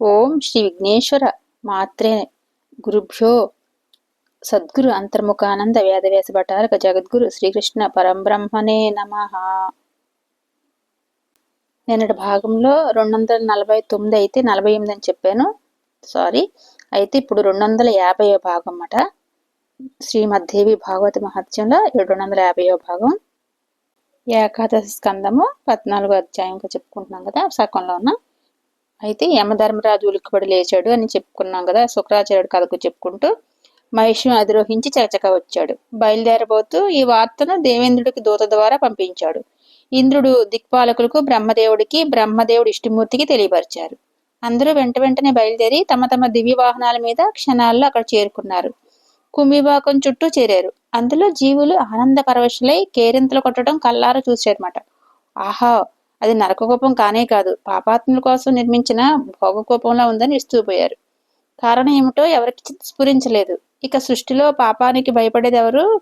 ఓం శ్రీ విఘ్నేశ్వర మాత్రే గురుభ్యో సద్గురు అంతర్ముఖానంద వేదవ్యాస భటారక జగద్గురు శ్రీకృష్ణ పరంబ్రహ్మనే నమ. నిన్నటి భాగంలో రెండు వందల నలభై తొమ్మిది అయితే నలభై ఎనిమిది అని చెప్పాను. సారీ. అయితే ఇప్పుడు రెండు వందల యాభై భాగం అన్నమాట శ్రీమద్దేవి భాగవతి మహత్యంలో ఏడు వందల యాభై భాగం. ఏకాదశి స్కందము పద్నాలుగో అధ్యాయంగా చెప్పుకుంటున్నాం కదా సకంలో ఉన్న. అయితే యమధర్మరాజు ఉలిక్కిపడి లేచాడు అని చెప్పుకున్నాం కదా శుక్రాచార్యుడు కథకు చెప్పుకుంటూ మహిషిని అధిరోహించి చకచక వచ్చాడు. బయలుదేరబోతూ ఈ వార్తను దేవేంద్రుడికి దూత ద్వారా పంపించాడు. ఇంద్రుడు దిక్పాలకులకు బ్రహ్మదేవుడికి బ్రహ్మదేవుడి ఇష్టమూర్తికి తెలియపరిచారు. అందరూ వెంట వెంటనే బయలుదేరి తమ తమ దివ్య వాహనాల మీద క్షణాల్లో అక్కడ చేరుకున్నారు. కుంభిబాకం చుట్టూ చేరారు. అందులో జీవులు ఆనంద పరవశులై కేరింతలు కొట్టడం కల్లారా చూశారన్నమాట ఆహా! అది నరకకోపం కానే కాదు. పాపాత్ముల కోసం నిర్మించిన భోగకోపంలా ఉందని ఇస్తూపోయారు కారణం ఏమిటో ఎవరికి స్ఫురించలేదు. ఇక సృష్టిలో పాపానికి భయపడేది ఎవరు?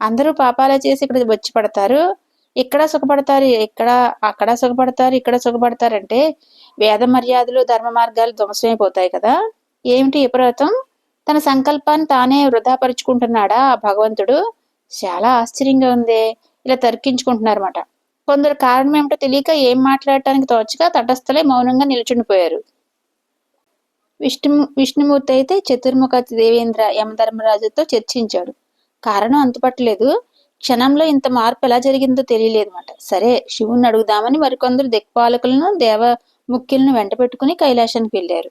అందరూ పాపాలే చేసి ఇక్కడ వచ్చి పడతారు. ఇక్కడ సుఖపడతారు? ఇక్కడ అక్కడ సుఖపడతారు? ఇక్కడ సుఖపడతారంటే వేద మర్యాదలు ధర్మ మార్గాలు ధ్వంసమైపోతాయి కదా? ఏమిటి విపరీతం తన సంకల్పాన్ని తానే వృధాపరుచుకుంటున్నాడా ఆ భగవంతుడు? చాలా ఆశ్చర్యంగా ఉంది. ఇలా తర్కించుకుంటున్నారన్నమాట. కొందరు కారణం ఏమిటో తెలియక ఏం మాట్లాడటానికి తోచక తటస్థలే మౌనంగా నిల్చుండిపోయారు. విష్ణు విష్ణుమూర్తి అయితే చతుర్ముఖ దేవేంద్ర యమధర్మరాజుతో చర్చించాడు. కారణం అంతుపట్టలేదు. క్షణంలో ఇంత మార్పు ఎలా జరిగిందో తెలియలేదు అనమాట సరే శివుణ్ణి అడుగుదామని మరికొందరు దిక్పాలకులను దేవ ముఖ్యులను వెంట పెట్టుకుని కైలాసానికి వెళ్ళారు.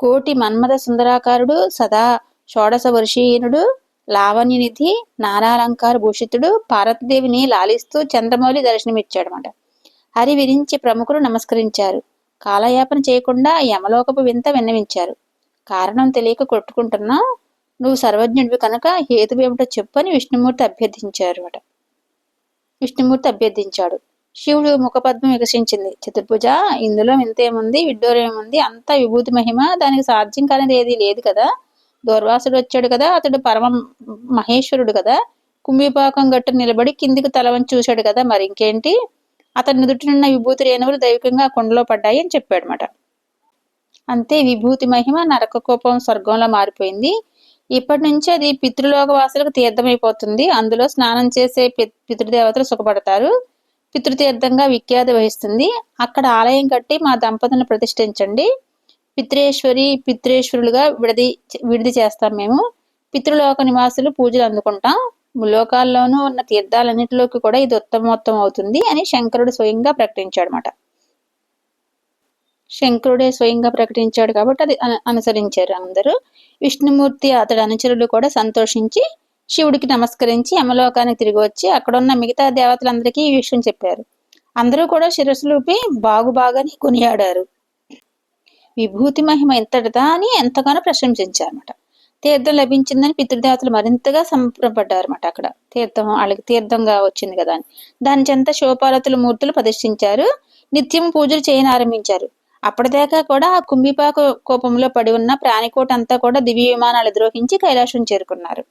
కోటి మన్మథ సుందరాకారుడు సదా షోడశ వర్షీయునుడు లావణ్యనిధి నానాలంకార భూషితుడు పార్వతీదేవిని లాలిస్తూ చంద్రమౌళి దర్శనమిచ్చాడనమాట హరి విరించి ప్రముఖులు నమస్కరించారు. కాలయాపన చేయకుండా యమలోకపు వింత విన్నవించారు. కారణం తెలియక కొట్టుకుంటున్నా నువ్వు సర్వజ్ఞుడివి కనుక హేతువేమిటో చెప్పు అని విష్ణుమూర్తి అభ్యర్థించారు అట విష్ణుమూర్తి అభ్యర్థించాడు. శివుడు ముఖపద్మం వికసించింది. చతుర్భుజ ఇందులో వింతేముంది విడ్డూరేముంది అంతా విభూతి మహిమ దానికి సాధ్యం కానిది ఏది లేదు కదా. దూర్వాసుడు వచ్చాడు కదా అతడు పరమ మహేశ్వరుడు కదా. కుంభిపాకం గట్టు నిలబడి కిందికి తలవని చూశాడు కదా మరి ఇంకేంటి? అతని నుదుటినున్న విభూతి రేణువులు దైవికంగా కొండలో పడ్డాయి అని చెప్పాడనమాట అంతే విభూతి మహిమ నరక కోపం స్వర్గంలో మారిపోయింది. ఇప్పటి నుంచి అది పితృలోక వాసులకు తీర్థమైపోతుంది. అందులో స్నానం చేసే పితృదేవతలు సుఖపడతారు. పితృతీర్థంగా విఖ్యాతి వహిస్తుంది. అక్కడ ఆలయం కట్టి మా దంపతులను ప్రతిష్ఠించండి. పిత్రేశ్వరి పిత్రేశ్వరులుగా విడది విడిది చేస్తాం మేము. పితృలోక నివాసులు పూజలు అందుకుంటాం. లోకాల్లోనూ ఉన్న తీర్థాలన్నింటిలోకి కూడా ఇది ఉత్తమోత్తం అవుతుంది అని శంకరుడు స్వయంగా ప్రకటించాడు అనమాట శంకరుడే స్వయంగా ప్రకటించాడు కాబట్టి అది అనుసరించారు అందరూ. విష్ణుమూర్తి అతడి అనుచరులు కూడా సంతోషించి శివుడికి నమస్కరించి యమలోకానికి తిరిగి వచ్చి అక్కడున్న మిగతా దేవతలందరికీ ఈ విషయం చెప్పారు. అందరూ కూడా శిరస్సులూపి బాగుబాగని కొనియాడారు. విభూతి మహిమ ఎంతటిదా అని ఎంతగానో ప్రశంసించారన్నమాట. తీర్థం లభించిందని పితృదేవతలు మరింతగా సంప్రపడ్డారన్నమాట అక్కడ. తీర్థం వాళ్ళకి తీర్థంగా వచ్చింది కదా అని. దాని చెంత శివపార్వతుల మూర్తులు ప్రదర్శించారు నిత్యం పూజలు చేయని ఆరంభించారు అప్పటిదాకా కూడా ఆ కుంభిపాక కోపంలో పడి ఉన్న ప్రాణికోట అంతా కూడా దివ్య విమానాలు ద్రోహించి కైలాసం చేరుకున్నారు.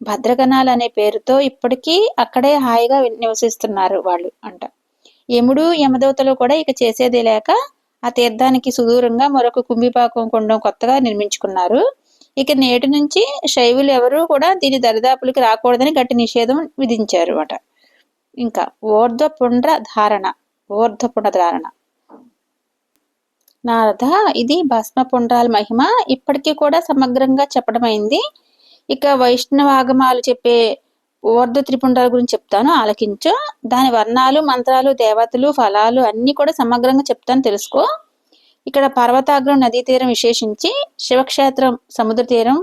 భద్రగణాలు అనే పేరుతో ఇప్పటికీ అక్కడే హాయిగా నివసిస్తున్నారు వాళ్ళు అంట. యముడు యమదేవతలు కూడా ఇక చేసేది లేక ఆ తీర్థానికి సుదూరంగా మరొక కుంభిపాకం కుండం కొత్తగా నిర్మించుకున్నారు. ఇక నేటి నుంచి శైవులు ఎవరూ కూడా దీని దరిదాపులకి రాకూడదని గట్టి నిషేధం విధించారు అనమాట ఇంకా ఊర్ధ్వపుండ్ర ధారణ ఊర్ధ్వపుండ్ర ధారణ. నారద ఇది భస్మపుండ్రాల మహిమ. ఇప్పటికీ కూడా సమగ్రంగా చెప్పడమైంది. ఇక వైష్ణవాగమాలు చెప్పే ఊర్ధ త్రిపుండాల గురించి చెప్తాను ఆలకించు. దాని వర్ణాలు మంత్రాలు దేవతలు ఫలాలు అన్ని కూడా సమగ్రంగా చెప్తాను తెలుసుకో. ఇక్కడ పర్వతాగ్రం నదీ తీరం విశేషించి శివక్షేత్రం సముద్ర తీరం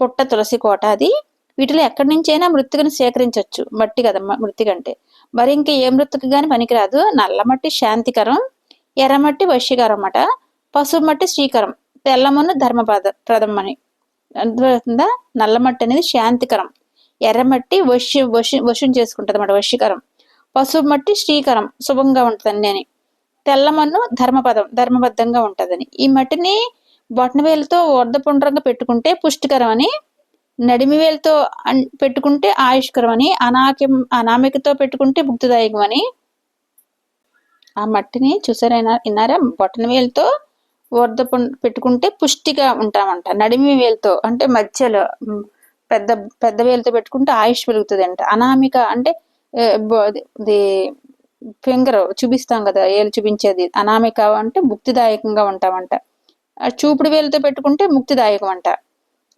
పుట్ట తులసి కోట అది. వీటిలో ఎక్కడి నుంచైనా మృతికను సేకరించవచ్చు మట్టి కదా మృతికంటే మరి ఇంక ఏ మృతికి కానీ పనికిరాదు. నల్లమట్టి శాంతికరం ఎర్రమట్టి వశ్యకరం అన్నమాట పసుపు మట్టి శ్రీకరం తెల్లమన్ను ధర్మపద ప్రదం అని అర్థమవుతుందా? నల్లమట్టి అనేది శాంతికరం. ఎర్రమట్టి వశ్య వశి వశం చేసుకుంటుంది అన్నమాట వశీకరం పసుపు మట్టి శ్రీకరం శుభంగా ఉంటుందని అని. తెల్లమన్ను ధర్మపదం ధర్మబద్ధంగా ఉంటుందని. ఈ మట్టిని బొట్టనవేలుతో వర్ధపుండ్రంగా పెట్టుకుంటే పుష్టికరం అని నడిమి వేలతో పెట్టుకుంటే ఆయుష్కరం అని అనాక్యం అనామికతో పెట్టుకుంటే భుక్తిదాయకం అని. ఆ మట్టిని చూసారైనా విన్నారా? బొట్టన వేలుతో వరద పెట్టుకుంటే పుష్టిగా ఉంటామంట. నడిమి వేలుతో అంటే మధ్యలో పెద్ద పెద్ద వేలుతో పెట్టుకుంటే ఆయుష్ పెరుగుతుంది అంట అనామిక అంటే ఫింగర్ చూపిస్తాం కదా ఏలు చూపించేది. అనామిక అంటే ముక్తిదాయకంగా ఉంటామంట. చూపుడు వేలుతో పెట్టుకుంటే ముక్తిదాయకం అంట.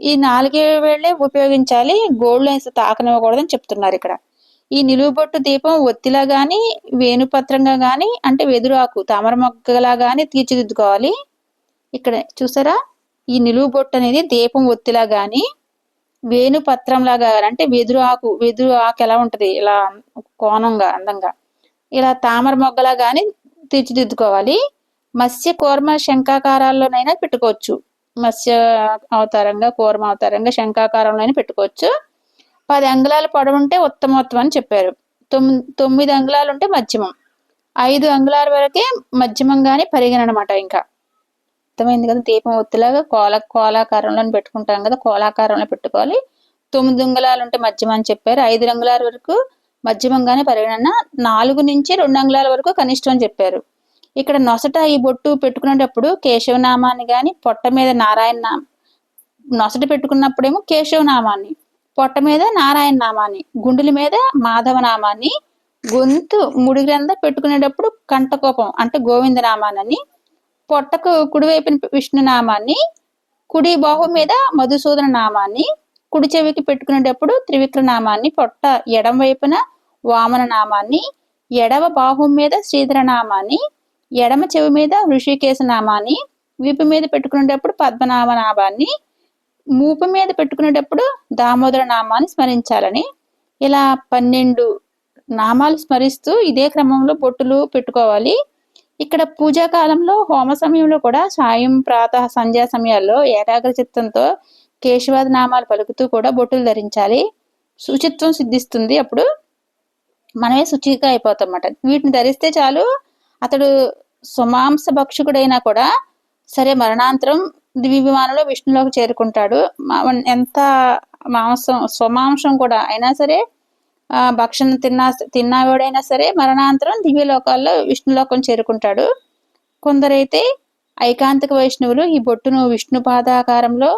ఈ నాలుగే వేళ్ళే ఉపయోగించాలి గోల్డ్ లైన్స్ తాకనివ్వకూడదని చెప్తున్నారు ఇక్కడ. ఈ నిలువుబొట్టు దీపం ఒత్తిలా గాని వేణుపత్రంగా గాని అంటే వెదురాకు తామర మొక్కలా గాని తీర్చిదిద్దుకోవాలి. ఇక్కడ చూసారా? ఈ నిలువుబొట్టు అనేది దీపం ఒత్తిలా గాని వేణు పత్రం లాగా అంటే వెదురు ఆకు వెదురు ఆకు ఎలా ఉంటది? ఇలా కోణంగా అందంగా. ఇలా తామర మొగ్గలా గాని తీర్చిదిద్దుకోవాలి. మత్స్య కూర్మ శంఖాకారాల్లోనైనా పెట్టుకోవచ్చు. మత్స్య అవతారంగా కూర్మ అవతారంగా శంఖాకారంలోనైనా పెట్టుకోవచ్చు. పది అంగుళాలు పొడవుంటే ఉత్తమోత్తం అని చెప్పారు. తొమ్మిది తొమ్మిది అంగుళాలు ఉంటే మధ్యమం. ఐదు అంగుళాల వరకే మధ్యమంగానే పరిగణనమాట ఇంకా. అర్థమైంది కదా? దీపం ఒత్తిలాగా కోల కోలాకారంలో పెట్టుకుంటాం కదా? కోలాకారంలో పెట్టుకోవాలి. తొమ్మిది అంగుళాలు ఉంటే మధ్యమ అని చెప్పారు. ఐదు అంగుళాల వరకు మధ్యమంగానే పరిగణన. నాలుగు నుంచి రెండు అంగుళాల వరకు కనిష్టం అని చెప్పారు. ఇక్కడ నొసట ఈ బొట్టు పెట్టుకునేటప్పుడు కేశవనామాన్ని కానీ పొట్ట మీద నారాయణ నామ నొసట పెట్టుకున్నప్పుడేమో కేశవనామాన్ని పొట్ట మీద నారాయణ నామాన్ని గుండెల మీద మాధవ నామాన్ని గొంతు ముడి గ్రంథ పెట్టుకునేటప్పుడు కంటకోపం అంటే గోవింద నామాన్ని పొట్టకు కుడివైపున విష్ణు నామాన్ని కుడి బాహు మీద మధుసూదన నామాన్ని కుడి చెవికి పెట్టుకునేటప్పుడు త్రివిక్ర నామాన్ని పొట్ట ఎడం వైపున వామన నామాన్ని ఎడవ బాహు మీద శ్రీధర నామాన్ని ఎడమ చెవి మీద ఋషికేశ నామాన్ని వీపు మీద పెట్టుకునేటప్పుడు పద్మనామ నామాన్ని మూపు మీద పెట్టుకునేటప్పుడు దామోదర నామాన్ని స్మరించాలని. ఇలా పన్నెండు నామాలు స్మరిస్తూ ఇదే క్రమంలో బొట్టులు పెట్టుకోవాలి. ఇక్కడ పూజా కాలంలో హోమ సమయంలో కూడా సాయం ప్రాత సంధ్యా సమయాల్లో ఏకాగ్ర చిత్తంతో కేశవాది నామాలు పలుకుతూ కూడా బొట్టులు ధరించాలి. శుచిత్వం సిద్ధిస్తుంది. అప్పుడు మనమే శుచిగా అయిపోతాం అన్నమాట వీటిని ధరిస్తే చాలు అతడు సుమాంస భక్షకుడైనా కూడా సరే మరణాంతరం దివ్యమానంలో విష్ణులోకి చేరుకుంటాడు. ఎంత మాంసం స్వమాంసం కూడా అయినా సరే భక్షణ తిన్నా తిన్నవాడైనా సరే మరణాంతరం దివ్యలోకాల్లో విష్ణులోకం చేరుకుంటాడు. కొందరైతే ఐకాంతిక వైష్ణవులు ఈ బొట్టును విష్ణు పాదాకారంలో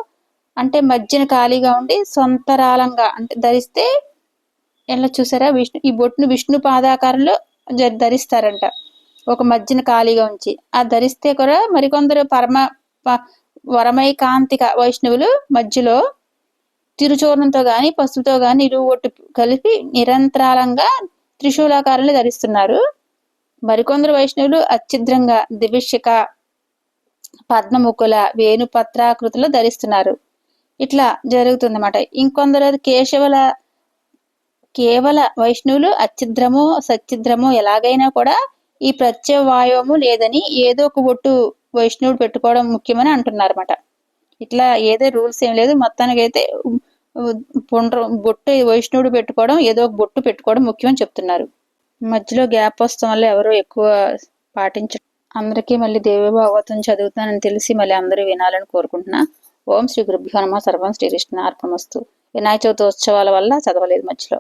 అంటే మధ్యన ఖాళీగా ఉండి సొంతరాలంగా అంటే ధరిస్తే ఎలా చూసారా? విష్ణు ఈ బొట్టును విష్ణు పాదాకారంలో ధరిస్తారంట. ఒక మధ్యన ఖాళీగా ఉంచి. ఆ ధరిస్తే కూడా మరికొందరు పరమ వరమైకాంతిక వైష్ణవులు మధ్యలో తిరుచూర్ణంతో గాని పసుపుతో గాని ఇరువు ఒట్టు కలిపి నిరంతరాలంగా త్రిశూలాకారాన్ని ధరిస్తున్నారు. మరికొందరు వైష్ణవులు అచ్చిద్రంగా దివిషిక పద్మముకుల వేణుపత్రాకృతులు ధరిస్తున్నారు. ఇట్లా జరుగుతుందన్నమాట. ఇంకొందరు కేశవుల కేవల వైష్ణవులు అచ్చిద్రము సచ్చిద్రము ఎలాగైనా కూడా ఈ ప్రత్యవాయవము లేదని ఏదో ఒక బొట్టు వైష్ణవుడు పెట్టుకోవడం ముఖ్యమని అంటున్నారన్నమాట. ఇట్లా ఏదో రూల్స్ ఏం లేదు. మొత్తానికి అయితే పుండ్ర బొట్టు వైష్ణవుడు పెట్టుకోవడం ఏదో ఒక బొట్టు పెట్టుకోవడం ముఖ్యమని చెప్తున్నారు. మధ్యలో గ్యాప్ వస్తాం వల్ల ఎవరో ఎక్కువ పాటించ అందరికీ మళ్ళీ దేవి భాగవతం చదువుతానని తెలిసి మళ్ళీ అందరూ వినాలని కోరుకుంటున్నా. ఓం శ్రీ గురుభ్యో నమ. సర్వం శ్రీకృష్ణ అర్పణమస్తు వినాయక చవితి ఉత్సవాల వల్ల చదవలేదు మధ్యలో.